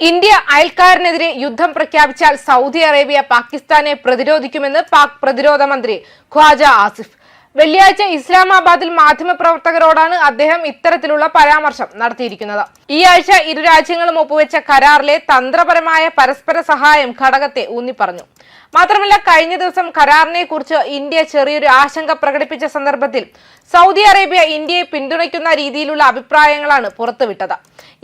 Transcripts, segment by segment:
India അയൽക്കാരനെതിരെ യുദ്ധം പ്രഖ്യാപിച്ചാൽ Saudi Arabia പാകിസ്ഥാനെ പ്രതിരോധിക്കുമെന്ന് പാക് പ്രതിരോധ മന്ത്രി ഖ്വാജ ആസിഫ്. വെള്ളിയാഴ്ച ഇസ്ലാമാബാദിൽ മാധ്യമപ്രവർത്തകരോടാണ് അദ്ദേഹം ഇത്തരത്തിലുള്ള പരാമർശം നടത്തിയിരിക്കുന്നത്. ഈ ആഴ്ച ഇരു രാജ്യങ്ങളും ഒപ്പുവെച്ച കരാറിലെ തന്ത്രപരമായ പരസ്പര സഹായം ഘടകത്തെ ഊന്നിപ്പറഞ്ഞു. മാത്രമല്ല കഴിഞ്ഞ ദിവസം കരാറിനെ കുറിച്ച് ഇന്ത്യ ചെറിയൊരു ആശങ്ക പ്രകടിപ്പിച്ച സന്ദർഭത്തിൽ സൗദി അറേബ്യ ഇന്ത്യയെ പിന്തുണയ്ക്കുന്ന രീതിയിലുള്ള അഭിപ്രായങ്ങളാണ് പുറത്തുവിട്ടത്.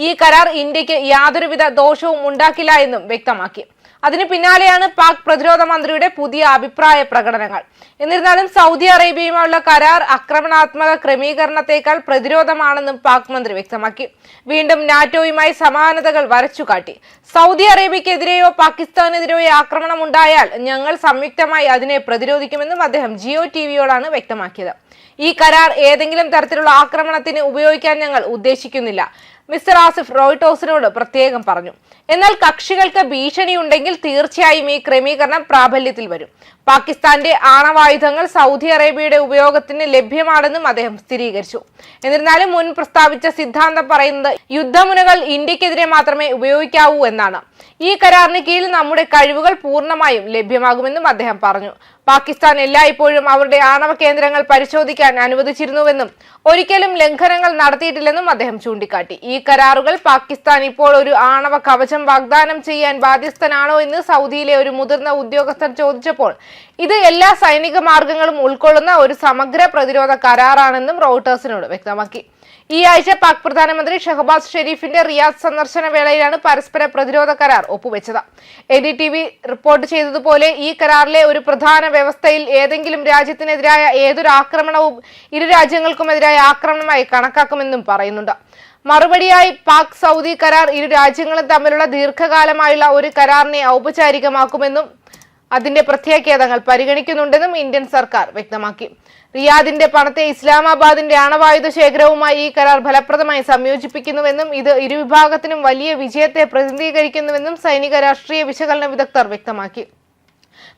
ഈ കരാർ ഇന്ത്യയ്ക്ക് യാതൊരുവിധ ദോഷവും ഉണ്ടാക്കില്ല എന്നും വ്യക്തമാക്കി. അതിന് പിന്നാലെയാണ് പാക് പ്രതിരോധ മന്ത്രിയുടെ പുതിയ അഭിപ്രായ പ്രകടനങ്ങൾ. എന്നിരുന്നാലും സൗദി അറേബ്യയുമായുള്ള കരാർ ആക്രമണാത്മക ക്രമീകരണത്തെക്കാൾ പ്രതിരോധമാണെന്നും പാക് മന്ത്രി വ്യക്തമാക്കി. വീണ്ടും നാറ്റോയുമായി സമാനതകൾ വരച്ചുകാട്ടി സൗദി അറേബ്യക്കെതിരെയോ പാകിസ്ഥാനെതിരെയോ ആക്രമണം ഉണ്ടായാൽ ഞങ്ങൾ സംയുക്തമായി അതിനെ പ്രതിരോധിക്കുമെന്നും അദ്ദേഹം ജിയോ ടിവിയോടാണ് വ്യക്തമാക്കിയത്. ഈ കരാർ ഏതെങ്കിലും തരത്തിലുള്ള ആക്രമണത്തിന് ഉപയോഗിക്കാൻ ഞങ്ങൾ ഉദ്ദേശിക്കുന്നില്ല. മിസ്റ്റർ ആസിഫ് റോയിട്ടോസിനോട് പ്രത്യേകം പറഞ്ഞു. എന്നാൽ കക്ഷികൾക്ക് ഭീഷണിയുണ്ടെങ്കിൽ തീർച്ചയായും ഈ ക്രമീകരണം പ്രാബല്യത്തിൽ വരും. പാകിസ്ഥാന്റെ ആണവായുധങ്ങൾ സൗദി അറേബ്യയുടെ ഉപയോഗത്തിന് ലഭ്യമാണെന്നും അദ്ദേഹം സ്ഥിരീകരിച്ചു. എന്നിരുന്നാലും മുൻ പ്രസ്താവിച്ച സിദ്ധാന്തം പറയുന്നത് യുദ്ധമുനകൾ ഇന്ത്യക്കെതിരെ മാത്രമേ ഉപയോഗിക്കാവൂ എന്നാണ്. ഈ കരാറിന് കീഴിൽ നമ്മുടെ കഴിവുകൾ പൂർണമായും ലഭ്യമാകുമെന്നും അദ്ദേഹം പറഞ്ഞു. പാകിസ്ഥാൻ എല്ലായ്പ്പോഴും അവരുടെ ആണവ കേന്ദ്രങ്ങൾ പരിശോധിക്കാൻ അനുവദിച്ചിരുന്നുവെന്നും ഒരിക്കലും ലംഘനങ്ങൾ നടത്തിയിട്ടില്ലെന്നും അദ്ദേഹം ചൂണ്ടിക്കാട്ടി. ഈ കരാറുകൾ പാകിസ്ഥാൻ ഇപ്പോൾ ഒരു ആണവ കവചം വാഗ്ദാനം ചെയ്യാൻ ബാധ്യസ്ഥനാണോ എന്ന് സൗദിയിലെ ഒരു മുതിർന്ന ഉദ്യോഗസ്ഥൻ ചോദിച്ചപ്പോൾ ഇത് എല്ലാ സൈനിക മാർഗങ്ങളും ഉൾക്കൊള്ളുന്ന ഒരു സമഗ്ര പ്രതിരോധ കരാറാണെന്നും റോട്ടേഴ്സിനോട് വ്യക്തമാക്കി. ഈ ആഴ്ച പാക് പ്രധാനമന്ത്രി ഷഹബാസ് ഷെരീഫിന്റെ റിയാദ് സന്ദർശന വേളയിലാണ് പരസ്പര പ്രതിരോധ കരാർ ഒപ്പുവെച്ചത്. A D T V report ചെയ്തതുപോലെ ഈ കരാറിലെ ഒരു പ്രധാന വ്യവസ്ഥയിൽ ഏതെങ്കിലും രാജ്യത്തിനെതിരായ ഏതൊരു ആക്രമണവും ഇരു രാജ്യങ്ങൾക്കുമെതിരായ ആക്രമണമായി കണക്കാക്കുമെന്നും പറയുന്നുണ്ട്. മറുപടിയായി പാക് സൗദി കരാർ ഇരു രാജ്യങ്ങളും തമ്മിലുള്ള ദീർഘകാലമായുള്ള ഒരു കരാറിനെ ഔപചാരികമാക്കുമെന്നും അതിന്റെ പ്രത്യാഘാതങ്ങൾ പരിഗണിക്കുന്നുണ്ടെന്നും ഇന്ത്യൻ സർക്കാർ വ്യക്തമാക്കി. റിയാദിന്റെ പണത്തെ ഇസ്ലാമാബാദിന്റെ അണവായുധ ശേഖരവുമായി ഈ കരാർ ഫലപ്രദമായി സംയോജിപ്പിക്കുന്നുവെന്നും ഇത് ഇരുവിഭാഗത്തിനും വലിയ വിജയത്തെ പ്രതിനിധീകരിക്കുന്നുവെന്നും സൈനിക രാഷ്ട്രീയ വിശകലന വിദഗ്ധർ വ്യക്തമാക്കി.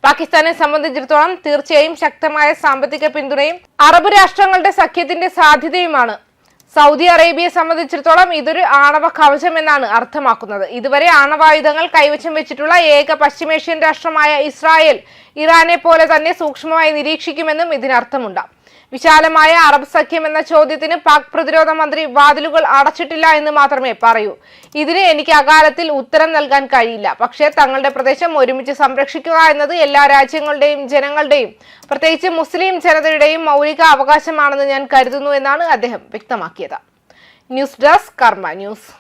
പാകിസ്ഥാനെ സംബന്ധിച്ചിടത്തോളം തീർച്ചയായും ശക്തമായ സാമ്പത്തിക പിന്തുണയും അറബ് രാഷ്ട്രങ്ങളുടെ സഖ്യത്തിന്റെ സാധ്യതയുമാണ്. സൗദി അറേബ്യയെ സംബന്ധിച്ചിടത്തോളം ഇതൊരു ആണവ കവചം എന്നാണ് അർത്ഥമാക്കുന്നത്. ഇതുവരെ ആണവായുധങ്ങൾ കൈവശം വെച്ചിട്ടുള്ള ഏക പശ്ചിമേഷ്യൻ രാഷ്ട്രമായ ഇസ്രായേൽ ഇറാനെ പോലെ തന്നെ സൂക്ഷ്മമായി നിരീക്ഷിക്കുമെന്നും ഇതിനർത്ഥമുണ്ട്. വിശാലമായ അറബ് സഖ്യം എന്ന ചോദ്യത്തിന് പാക് പ്രതിരോധ മന്ത്രി വാതിലുകൾ അടച്ചിട്ടില്ല എന്ന് മാത്രമേ പറയൂ. ഇതിന് എനിക്ക് അകാലത്തിൽ ഉത്തരം നൽകാൻ കഴിയില്ല. പക്ഷേ തങ്ങളുടെ പ്രദേശം ഒരുമിച്ച് സംരക്ഷിക്കുക എന്നത് എല്ലാ രാജ്യങ്ങളുടെയും ജനങ്ങളുടെയും പ്രത്യേകിച്ച് മുസ്ലിം ജനതയുടെയും മൗലിക അവകാശമാണെന്ന് ഞാൻ കരുതുന്നു എന്നാണ് അദ്ദേഹം വ്യക്തമാക്കിയത്. News desk Karma news.